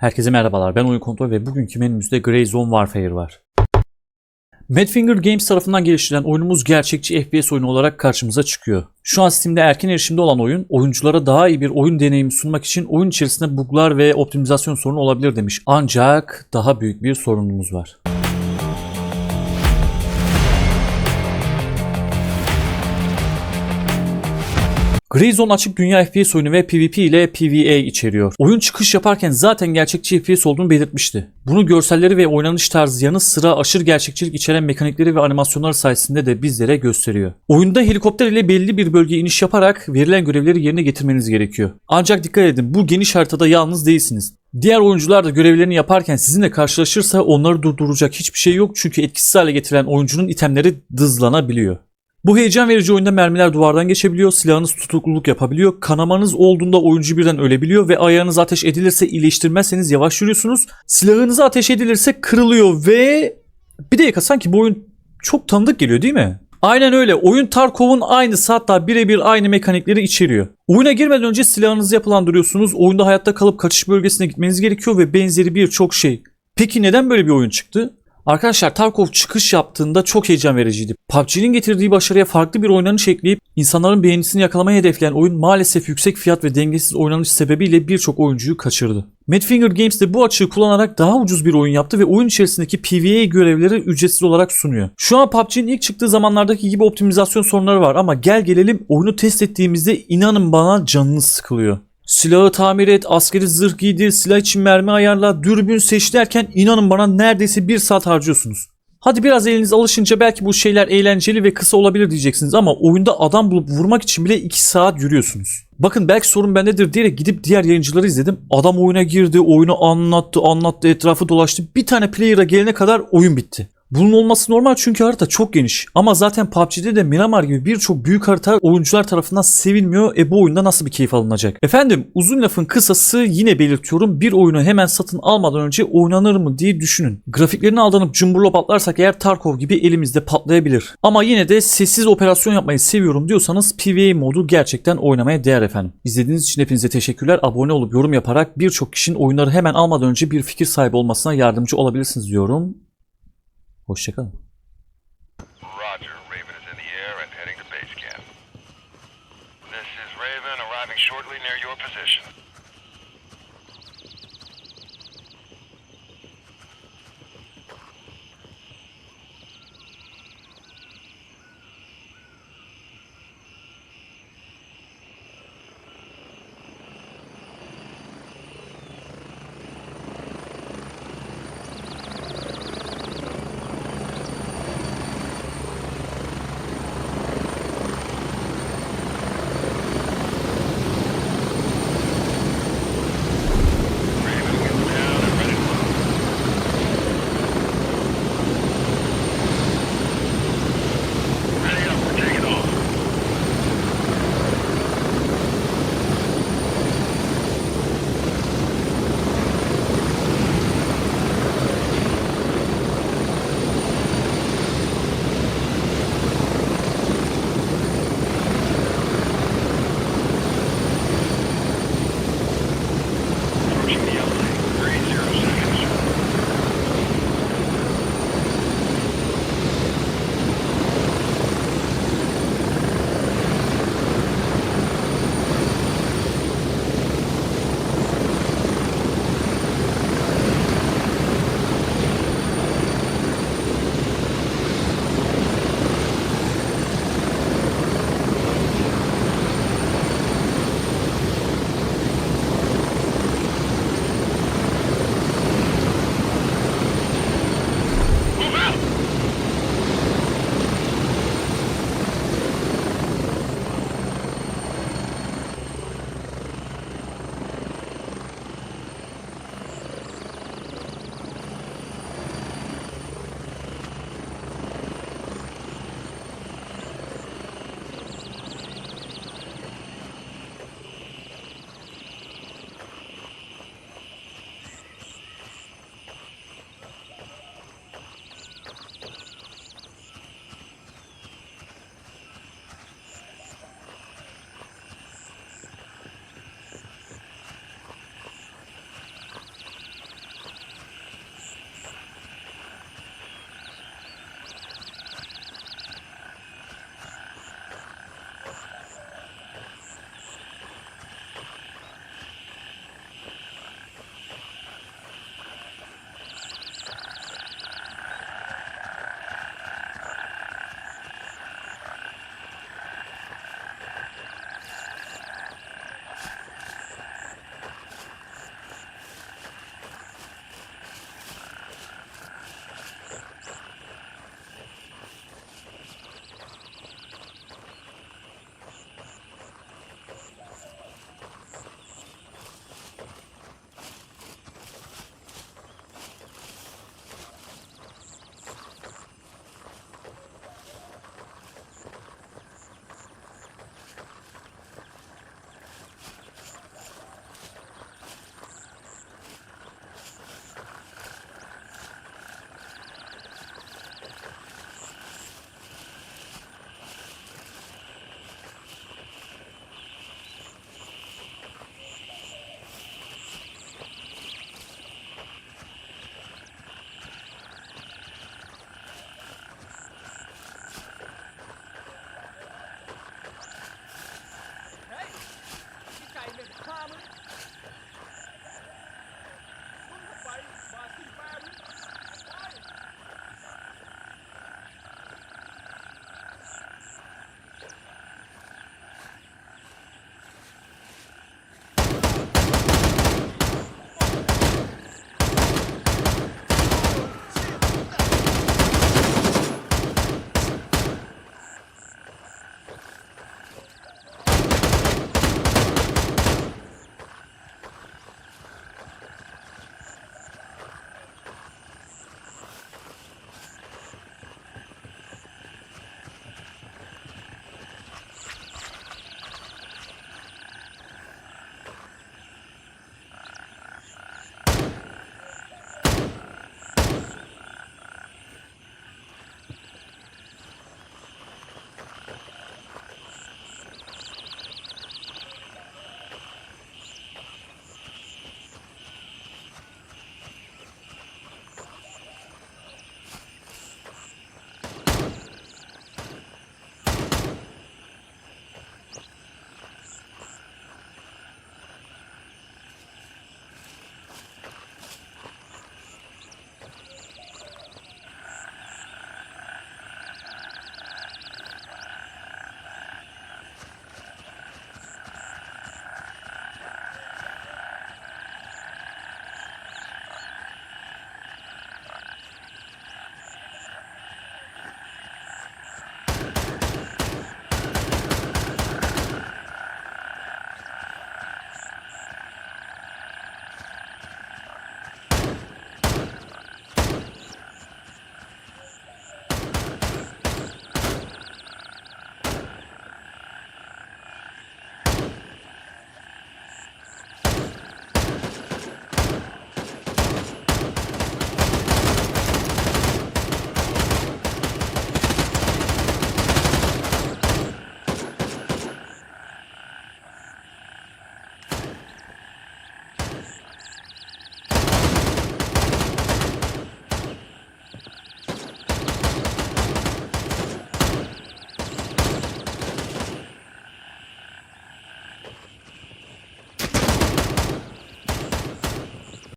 Herkese merhabalar ben Oyun Kontrol ve bugünkü menümüzde Grey Zone Warfare var. Madfinger Games tarafından geliştirilen oyunumuz gerçekçi FPS oyunu olarak karşımıza çıkıyor. Şu an Steam'de erken erişimde olan oyun, oyunculara daha iyi bir oyun deneyimi sunmak için oyun içerisinde buglar ve optimizasyon sorunu olabilir demiş. Ancak daha büyük bir sorunumuz var. Grey Zone açık dünya FPS oyunu ve PvP ile PvE içeriyor. Oyun çıkış yaparken zaten gerçekçi FPS olduğunu belirtmişti. Bunu görselleri ve oynanış tarzı yanı sıra aşırı gerçekçilik içeren mekanikleri ve animasyonlar sayesinde de bizlere gösteriyor. Oyunda helikopter ile belli bir bölgeye iniş yaparak verilen görevleri yerine getirmeniz gerekiyor. Ancak dikkat edin bu geniş haritada yalnız değilsiniz. Diğer oyuncular da görevlerini yaparken sizinle karşılaşırsa onları durduracak hiçbir şey yok çünkü etkisiz hale getirilen oyuncunun itemleri dızlanabiliyor. Bu heyecan verici oyunda mermiler duvardan geçebiliyor, silahınız tutukluluk yapabiliyor, kanamanız olduğunda oyuncu birden ölebiliyor ve ayağınız ateş edilirse iyileştirmezseniz yavaş yürüyorsunuz. Silahınıza ateş edilirse kırılıyor ve bir dakika sanki bu oyun çok tanıdık geliyor değil mi? Aynen öyle. Oyun Tarkov'un aynısı hatta birebir aynı mekanikleri içeriyor. Oyuna girmeden önce silahınızı yapılandırıyorsunuz. Oyunda hayatta kalıp kaçış bölgesine gitmeniz gerekiyor ve benzeri birçok şey. Peki neden böyle bir oyun çıktı? Arkadaşlar Tarkov çıkış yaptığında çok heyecan vericiydi. PUBG'nin getirdiği başarıya farklı bir oynanış ekleyip insanların beğenisini yakalamayı hedefleyen oyun maalesef yüksek fiyat ve dengesiz oynanış sebebiyle birçok oyuncuyu kaçırdı. Madfinger Games de bu açığı kullanarak daha ucuz bir oyun yaptı ve oyun içerisindeki PvE görevleri ücretsiz olarak sunuyor. Şu an PUBG'nin ilk çıktığı zamanlardaki gibi optimizasyon sorunları var ama gel gelelim oyunu test ettiğimizde inanın bana canınız sıkılıyor. Silahı tamir et, askeri zırh giydir, silah için mermi ayarla, dürbün seç derken inanın bana neredeyse bir saat harcıyorsunuz. Hadi biraz eliniz alışınca belki bu şeyler eğlenceli ve kısa olabilir diyeceksiniz ama oyunda adam bulup vurmak için bile 2 saat yürüyorsunuz. Bakın belki sorun bendedir diyerek gidip diğer yayıncıları izledim. Adam oyuna girdi, oyunu anlattı, anlattı, etrafı dolaştı. Bir tane player'a gelene kadar oyun bitti. Bunun olması normal çünkü harita çok geniş. Ama zaten PUBG'de de Miramar gibi birçok büyük harita oyuncular tarafından sevilmiyor. E bu oyunda nasıl bir keyif alınacak? Efendim uzun lafın kısası yine belirtiyorum. Bir oyunu hemen satın almadan önce oynanır mı diye düşünün. Grafiklerine aldanıp cumburlop atlarsak eğer Tarkov gibi elimizde patlayabilir. Ama yine de sessiz operasyon yapmayı seviyorum diyorsanız PvE modu gerçekten oynamaya değer efendim. İzlediğiniz için hepinize teşekkürler. Abone olup yorum yaparak birçok kişinin oyunları hemen almadan önce bir fikir sahibi olmasına yardımcı olabilirsiniz diyorum. Hoşçakalın. Roger. Raven is in the air and heading to base camp. This is Raven arriving shortly near your position.